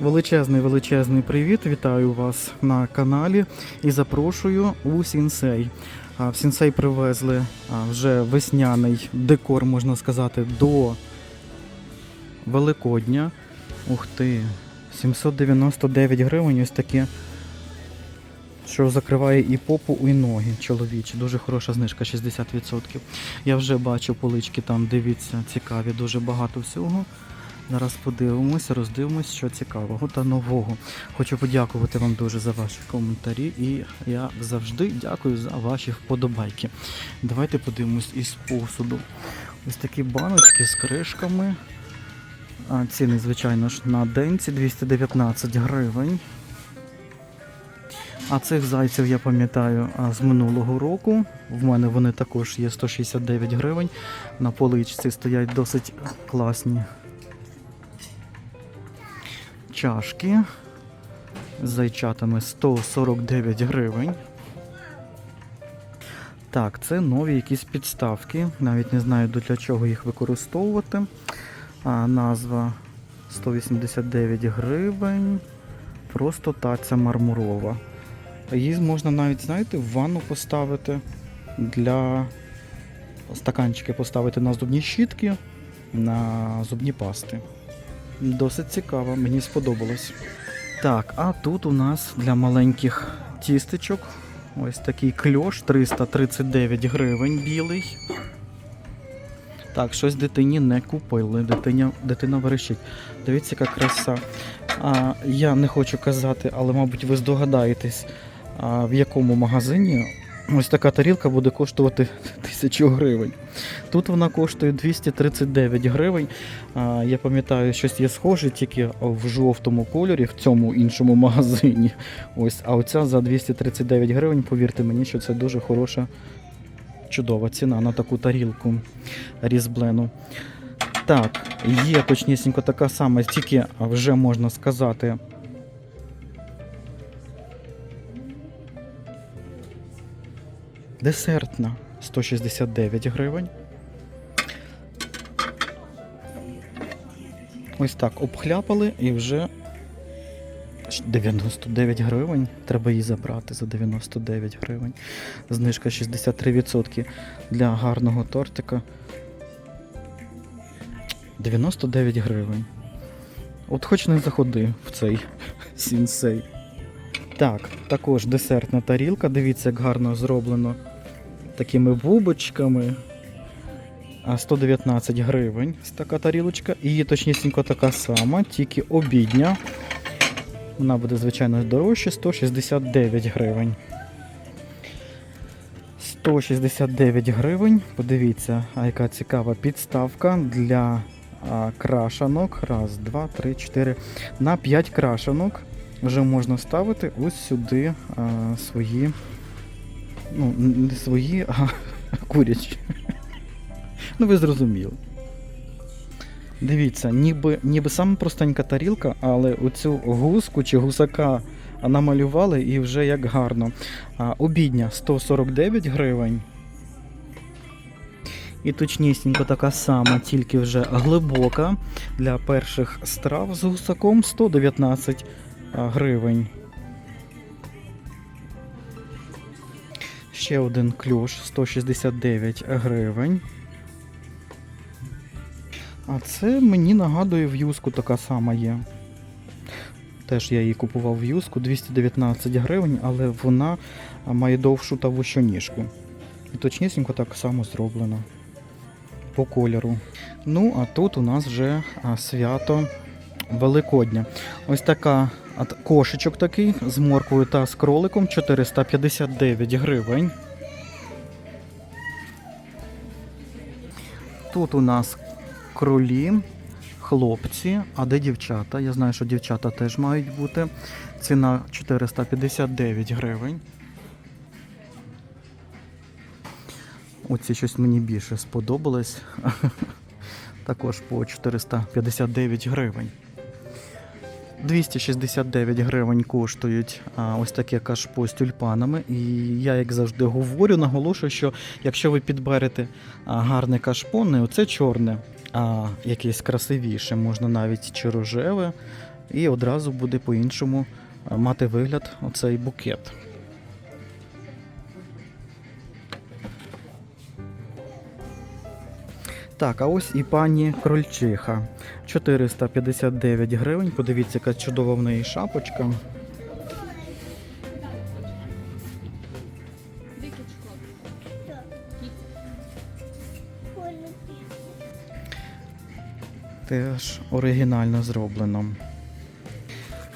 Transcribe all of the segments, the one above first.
Величезний величезний привіт! Вітаю вас на каналі і запрошую у Сінсей. В Сінсей привезли вже весняний декор, можна сказати, до Великодня. Ух ти! 799 гривень, ось таке, що закриває і попу, і ноги чоловічі. Дуже хороша знижка, 60%. Я вже бачу полички там, дивіться, цікаві, дуже багато всього. Зараз подивимося, роздивимося, що цікавого та нового. Хочу подякувати вам дуже за ваші коментарі і я завжди дякую за ваші вподобайки. Давайте подивимось із посуду. Ось такі баночки з кришками. Ціни, звичайно ж, на денці 219 гривень. А цих зайців я пам'ятаю з минулого року. В мене вони також є 169 гривень. На поличці стоять досить класні чашки з зайчатами 149 гривень. Так, це нові якісь підставки. Навіть не знаю для чого їх використовувати. А, назва 189 гривень. Просто таця мармурова. Її можна навіть, знаєте, в ванну поставити для стаканчики поставити на зубні щітки, на зубні пасти. Досить цікаво, мені сподобалось. Так, а тут у нас для маленьких тістечок ось такий кльош 339 гривень білий. Так, щось дитині не купили. Дитиня, дитина верещить. Дивіться, яка краса. А, я не хочу казати, але, мабуть, ви здогадаєтесь, а, в якому магазині ось така тарілка буде коштувати тисячу гривень. Тут вона коштує 239 гривень. Я пам'ятаю, щось є схоже, тільки в жовтому кольорі, в цьому іншому магазині. Ось, а оця за 239 гривень, повірте мені, що це дуже хороша, чудова ціна на таку тарілку різблену. Так, є точнісінько така сама, тільки вже можна сказати. Десертна 169 гривень. Ось так обхляпали і вже 99 гривень. Треба її забрати за 99 гривень. Знижка 63% для гарного тортика. 99 гривень. От хоч не заходи в цей сінсей. Так, також десертна тарілка. Дивіться, як гарно зроблено такими бубочками. 119 гривень така тарілочка. І точнісінько така сама, тільки обідня. Вона буде, звичайно, дорожче 169 гривень. 169 гривень. Подивіться, а яка цікава підставка для крашанок. Раз, два, три, чотири. На 5 крашанок вже можна ставити ось сюди а, свої. Ну, не свої, а курячі. Ну, ви зрозуміли. Дивіться, ніби, ніби саме простенька тарілка, але оцю гуску чи гусака намалювали і вже як гарно. А, обідня 149 гривень. І точнісінько така сама, тільки вже глибока для перших страв з гусаком 119 а, гривень. Ще один клюш 169 гривень. А це мені нагадує в'юзку така сама є. Теж я її купував в юску 219 гривень, але вона має довшу та вущу ніжку. І точнісінько так само зроблено по кольору. Ну, а тут у нас вже свято Великодня. Ось така кошечок такий з морквою та з кроликом 459 гривень. Тут у нас кролі, хлопці, а де дівчата? Я знаю, що дівчата теж мають бути. Ціна 459 гривень. Оці щось мені більше сподобалось. Також по 459 гривень. 269 гривень коштують а, ось таке кашпо з тюльпанами. І я, як завжди, говорю, наголошую, що якщо ви підберете гарне кашпо, не оце чорне, а якесь красивіше, можна навіть чи рожеве, і одразу буде по-іншому мати вигляд оцей букет. Так, а ось і пані Крольчиха. 459 гривень. Подивіться, яка чудова в неї шапочка. Теж оригінально зроблено.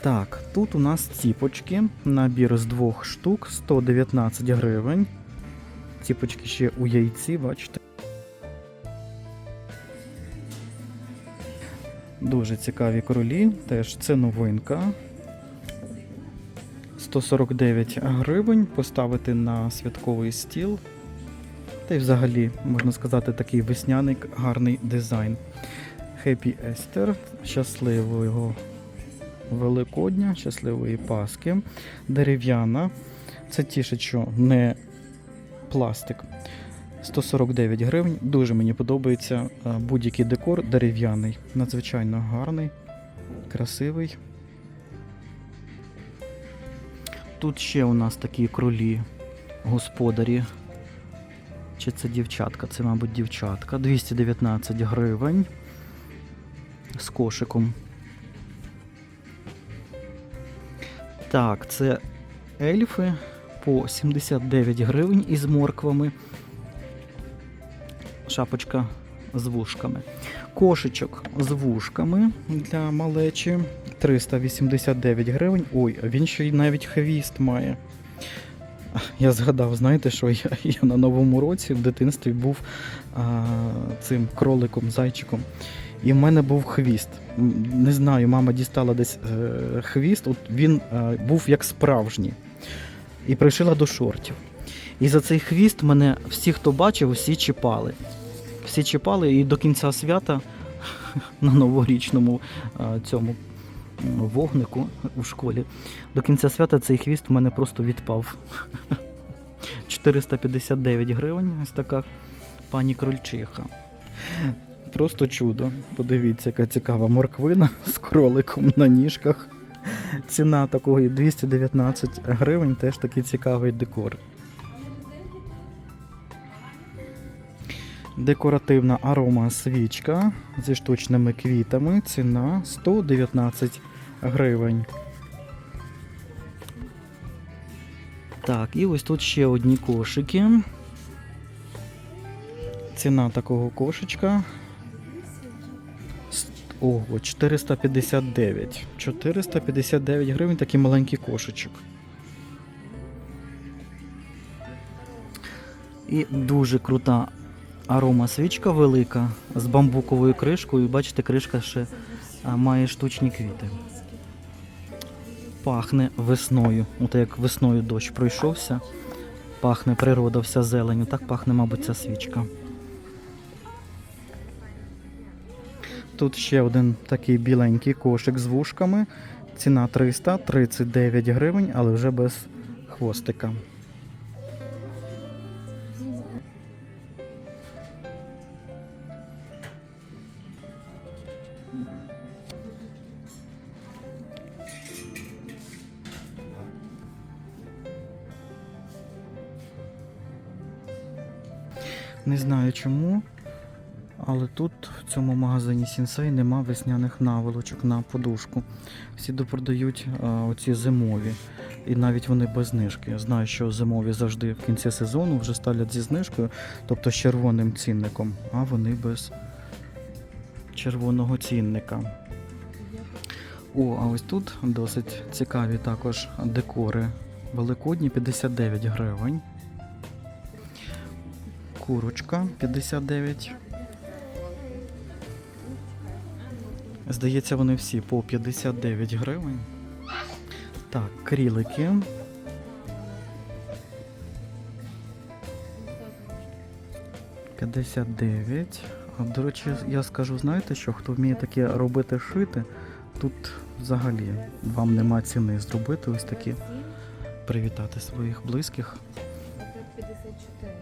Так, тут у нас ціпочки. Набір з двох штук 119 гривень. Ціпочки ще у яйці, бачите. Дуже цікаві королі, теж це новинка. 149 гривень поставити на святковий стіл. Та й взагалі, можна сказати, такий весняний гарний дизайн. Happy Естер, щасливого Великодня, щасливої Пасхи, дерев'яна. Це тішить, що не пластик. 149 гривень. Дуже мені подобається е, будь-який декор дерев'яний. Надзвичайно гарний, красивий. Тут ще у нас такі кролі господарі. Чи це дівчатка? Це, мабуть, дівчатка. 219 гривень з кошиком. Так, це ельфи по 79 гривень із морквами. Шапочка з вушками. Кошечок з вушками для малечі 389 гривень. Ой, а він ще й навіть хвіст має. Я згадав, знаєте, що я, я на новому році в дитинстві був а, цим кроликом, зайчиком. І в мене був хвіст. Не знаю, мама дістала десь е, хвіст, от він е, був як справжній. І пришила до шортів. І за цей хвіст мене всі, хто бачив, всі чіпали. Всі чіпали і до кінця свята на новорічному е, цьому вогнику у школі. До кінця свята цей хвіст в мене просто відпав. 459 гривень, ось така пані крольчиха. Просто чудо. Подивіться, яка цікава морквина з кроликом на ніжках. Ціна такої 219 гривень, теж такий цікавий декор. Декоративна арома свічка зі штучними квітами. Ціна 119 гривень. Так, і ось тут ще одні кошики. Ціна такого кошечка. Ого, 459. 459 гривень такий маленький кошечок. І дуже крута арома свічка велика з бамбуковою кришкою. Бачите, кришка ще має штучні квіти. Пахне весною. От як весною дощ пройшовся. Пахне природа вся зеленю. Так пахне, мабуть, ця свічка. Тут ще один такий біленький кошик з вушками. Ціна 339 гривень, але вже без хвостика. Не знаю чому, але тут в цьому магазині Сінсей нема весняних наволочок на подушку. Всі допродають а, оці зимові. І навіть вони без знижки. Я знаю, що зимові завжди в кінці сезону вже ставлять зі знижкою, тобто з червоним цінником, а вони без червоного цінника. О, а ось тут досить цікаві також декори. Великодні 59 гривень. Курочка 59. Здається, вони всі по 59 гривень. Так, крілики. П'ятдесят дев'ять. До речі, я скажу, знаєте що, хто вміє таке робити шити, тут взагалі вам нема ціни зробити ось такі, привітати своїх близьких. 54,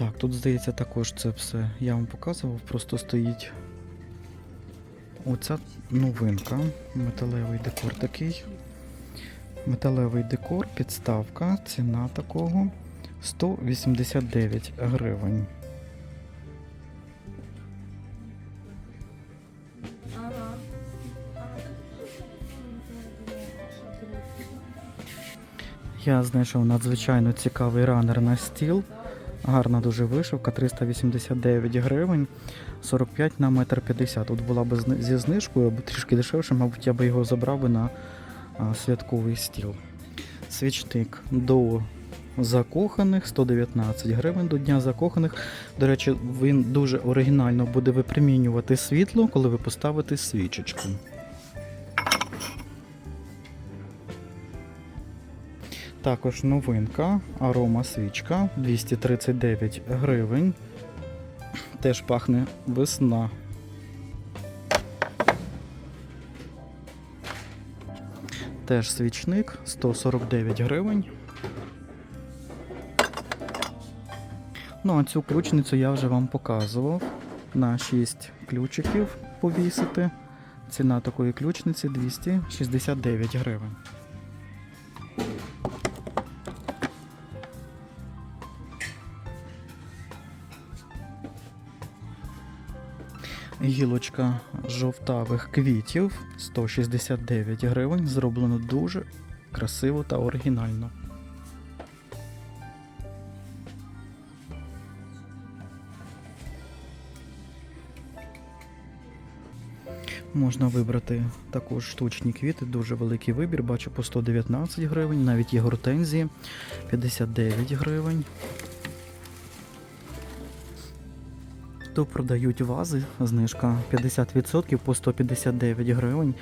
Так, тут здається також це все. Я вам показував, просто стоїть оця новинка. Металевий декор такий. Металевий декор, підставка, ціна такого 189 гривень. Я знайшов надзвичайно цікавий ранер на стіл. Гарна дуже вишивка, 389 гривень, 45 на метр 50. Тут була б зі знижкою, або трішки дешевше, мабуть, я би його забрав би на святковий стіл. Свічник до закоханих 119 гривень до Дня закоханих. До речі, він дуже оригінально буде випромінювати світло, коли ви поставите свічечку. Також новинка арома свічка 239 гривень. Теж пахне весна. Теж свічник 149 гривень. Ну, а цю ключницю я вже вам показував. На 6 ключиків повісити. Ціна такої ключниці 269 гривень. Гілочка жовтавих квітів 169 гривень. Зроблено дуже красиво та оригінально. Можна вибрати також штучні квіти, дуже великий вибір. Бачу по 119 гривень, навіть є гортензії 59 гривень. Тут продають вази, знижка 50% по 159 гривень,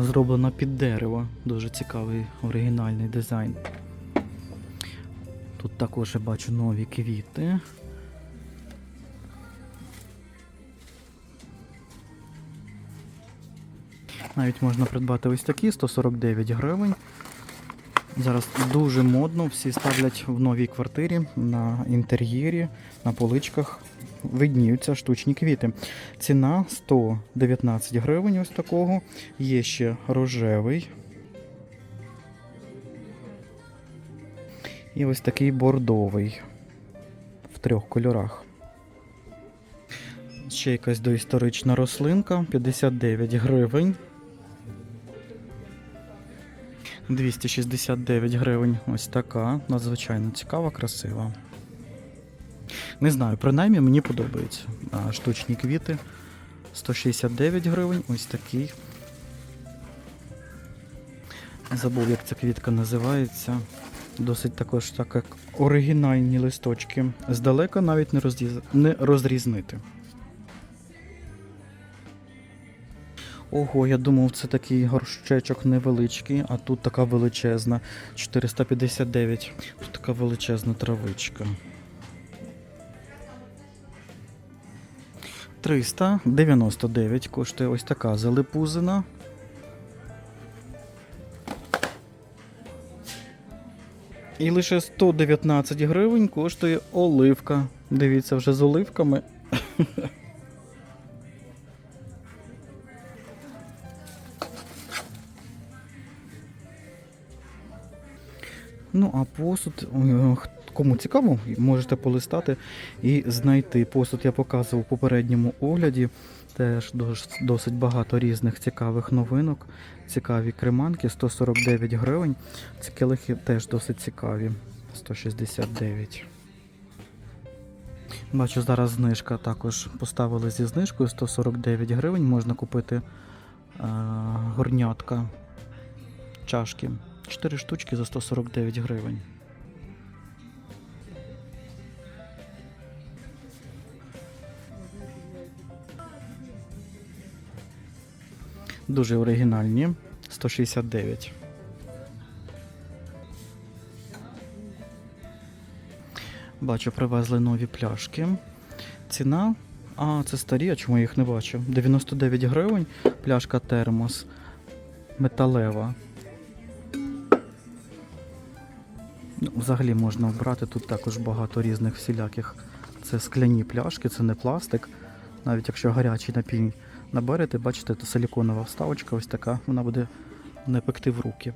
зроблена під дерево. Дуже цікавий оригінальний дизайн. Тут також я бачу нові квіти. Навіть можна придбати ось такі 149 гривень. Зараз дуже модно, всі ставлять в новій квартирі на інтер'єрі, на поличках видніються штучні квіти. Ціна 119 гривень ось такого. Є ще рожевий. І ось такий бордовий в трьох кольорах. Ще якась доісторична рослинка 59 гривень. 269 гривень. Ось така. Надзвичайно цікава, красива. Не знаю, принаймні мені подобаються. Штучні квіти. 169 гривень. Ось такий. Забув, як ця квітка називається. Досить також так як оригінальні листочки. Здалека навіть не, розріз... не розрізнити. Ого, я думав, це такий горщечок невеличкий, а тут така величезна. 459. Тут така величезна травичка. 399 коштує ось така залипузина. І лише 119 гривень коштує оливка. Дивіться, вже з оливками. Ну, а посуд, кому цікаво, можете полистати і знайти. Посуд я показував у попередньому огляді. Теж досить багато різних цікавих новинок. Цікаві креманки 149 гривень. Ці келихи теж досить цікаві. 169. Бачу, зараз знижка також поставили зі знижкою 149 гривень. Можна купити е, горнятка чашки. 4 штучки за 149 гривень. Дуже оригінальні. 169. Бачу, привезли нові пляшки. Ціна. А, це старі, а чому я їх не бачу? 99 гривень. Пляшка термос. Металева. Взагалі можна обрати тут також багато різних всіляких Це скляні пляшки, це не пластик. Навіть якщо гарячий напій наберете, бачите, це силіконова вставочка ось така, вона буде не пекти в руки.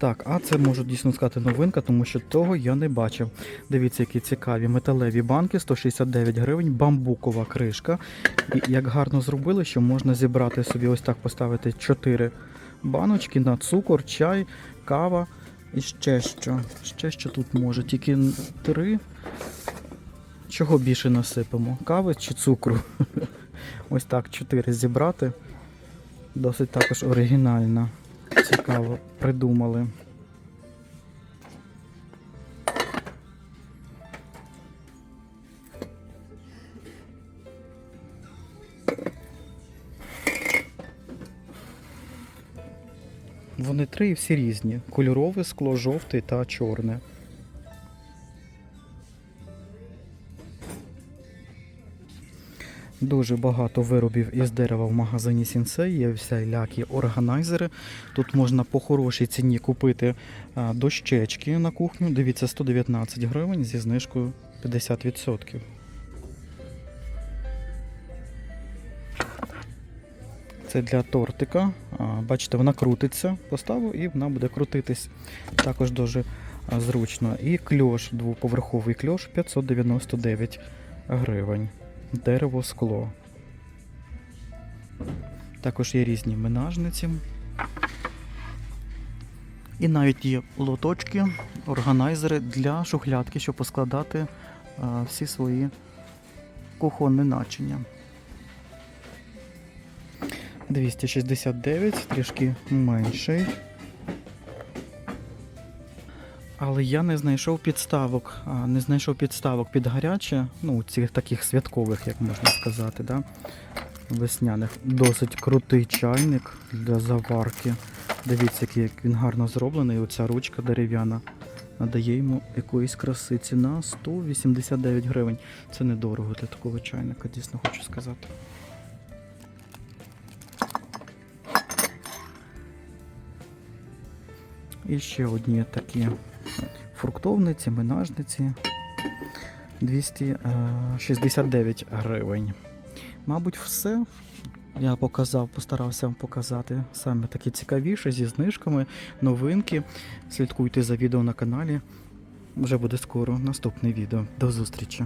Так, а це можу дійсно сказати новинка, тому що того я не бачив. Дивіться, які цікаві металеві банки, 169 гривень, бамбукова кришка. І як гарно зробили, що можна зібрати собі ось так поставити 4 баночки на цукор, чай, кава і ще що. Ще що тут може, тільки 3. Чого більше насипемо? Кави чи цукру? Ось так 4 зібрати. Досить також оригінально. Цікаво придумали. Вони три і всі різні: кольорове скло, жовте та чорне. Дуже багато виробів із дерева в магазині Сінсей, є всілякі органайзери. Тут можна по хорошій ціні купити дощечки на кухню. Дивіться, 119 гривень зі знижкою 50%. Це для тортика. Бачите, вона крутиться. Поставив і вона буде крутитись. Також дуже зручно. І кльош, двоповерховий кльош 599 гривень. Дерево, скло. Також є різні менажниці. І навіть є лоточки, органайзери для шухлядки, щоб поскладати а, всі свої кухонні начиня. 269, трішки менший. Але я не знайшов підставок. Не знайшов підставок під гаряче, ну, цих таких святкових, як можна сказати, да? весняних. Досить крутий чайник для заварки. Дивіться, як він гарно зроблений. Оця ручка дерев'яна надає йому якоїсь краси. Ціна 189 гривень. Це недорого для такого чайника, дійсно хочу сказати. І ще одні такі фруктовниці, минажниці 269 гривень. Мабуть, все. Я показав, постарався вам показати саме такі цікавіше зі знижками, новинки. Слідкуйте за відео на каналі. Вже буде скоро наступне відео. До зустрічі!